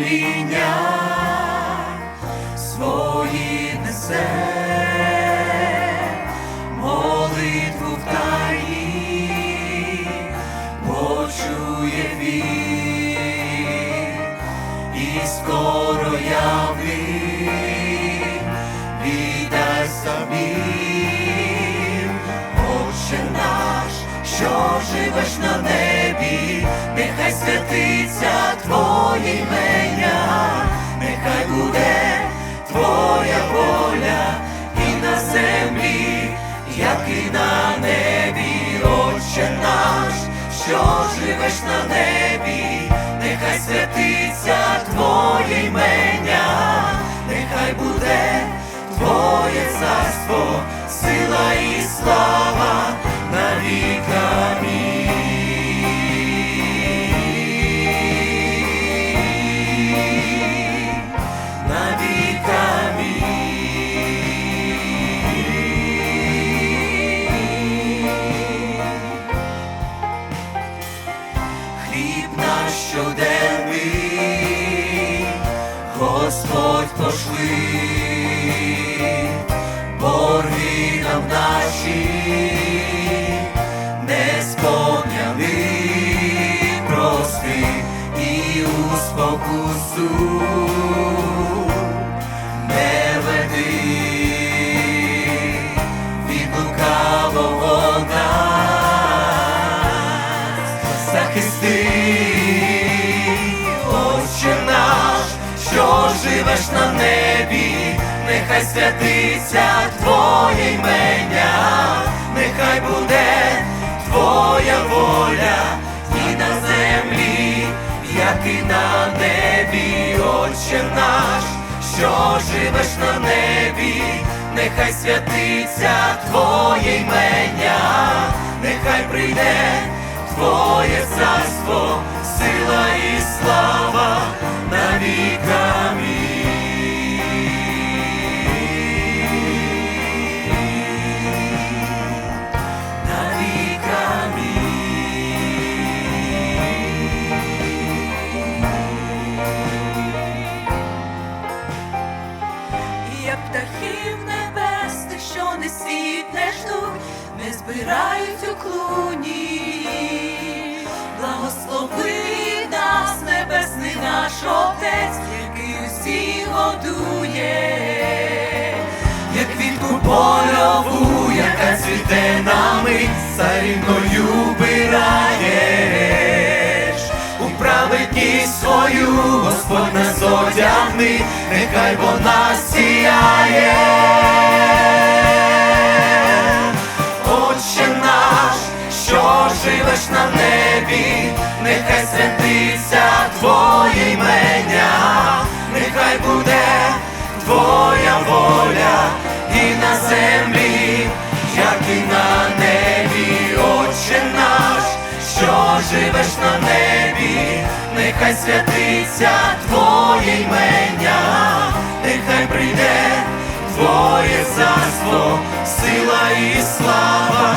моління свої несе, молитву в тайні почує він, і скоро явний віддасть самим. Отче наш, що живеш на небі, нехай святиться Твоє імення, воля і на землі, як і на небі, Отче наш, що живеш на небі, нехай святиться Твоє імення, нехай буде Твоє царство, сила і слава Пошли, борги нам наші, не сповняли прости і у спокусу живеш на небі, нехай святиться Твоє імення, нехай буде Твоя воля і на землі, як і на небі, Отче наш, що живеш на небі, нехай святиться Твоє імення, нехай прийде Твоє царство, сила і слава птахів небесних, що не сіють, не ждуть, не збирають у клуні. Благослови нас, небесний наш Отець, який усіх годує. як квітку польову, яка цвіте на мить, царівною бираєш. Праведність свою Господь нас одягни, нехай вона сіяє. Отче наш, що живеш на небі, нехай святиться Твоє імення, нехай буде Твоя воля і на землі, як і на небі, Отче наш, живеш на небі, нехай святиться Твоє імення, нехай прийде Твоє царство, сила і слава.